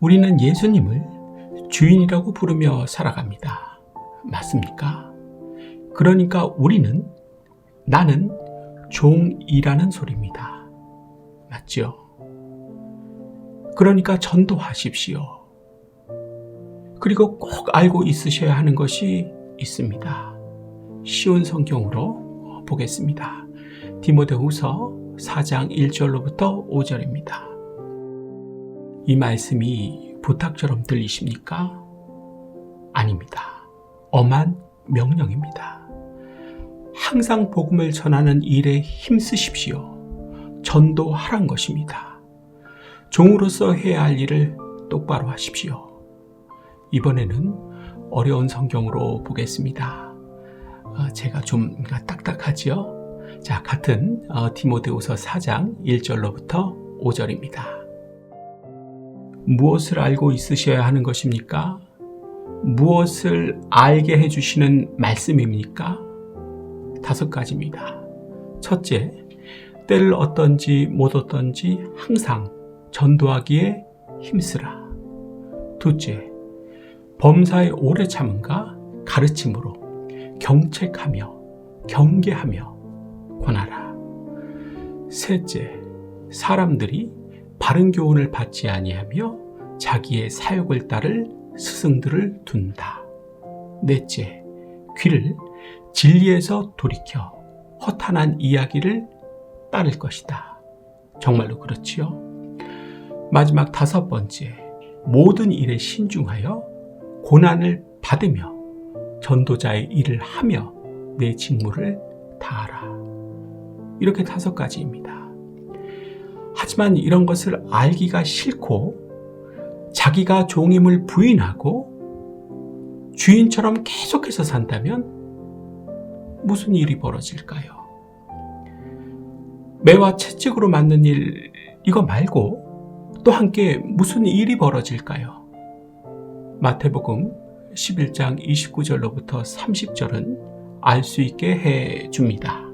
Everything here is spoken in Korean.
우리는 예수님을 주인이라고 부르며 살아갑니다. 맞습니까? 그러니까 우리는 나는 종이라는 소리입니다. 맞죠? 그러니까 전도하십시오. 그리고 꼭 알고 있으셔야 하는 것이 있습니다. 쉬운 성경으로 보겠습니다. 디모데후서 4장 1절로부터 5절입니다. 이 말씀이 부탁처럼 들리십니까? 아닙니다. 엄한 명령입니다. 항상 복음을 전하는 일에 힘쓰십시오. 전도하란 것입니다. 종으로서 해야 할 일을 똑바로 하십시오. 이번에는 어려운 성경으로 보겠습니다. 어, 제가 좀 딱딱하지요? 자, 같은 어, 디모데후서 4장 1절로부터 5절입니다. 무엇을 알고 있으셔야 하는 것입니까? 무엇을 알게 해주시는 말씀입니까? 다섯 가지입니다. 첫째, 때를 어떤지 못 어떤지 항상 전도하기에 힘쓰라. 둘째, 범사에 오래 참음과 가르침으로 경책하며 경계하며 권하라. 셋째, 사람들이 바른 교훈을 받지 아니하며 자기의 사욕을 따를 스승들을 둔다. 넷째, 귀를 진리에서 돌이켜 허탄한 이야기를 따를 것이다. 정말로 그렇지요? 마지막 다섯 번째, 모든 일에 신중하여 고난을 받으며 전도자의 일을 하며 내 직무를 다하라. 이렇게 다섯 가지입니다. 하지만 이런 것을 알기가 싫고 자기가 종임을 부인하고 주인처럼 계속해서 산다면 무슨 일이 벌어질까요? 매와 채찍으로 맞는 일 이거 말고 또 함께 무슨 일이 벌어질까요? 마태복음 11장 29절로부터 30절은 알 수 있게 해 줍니다.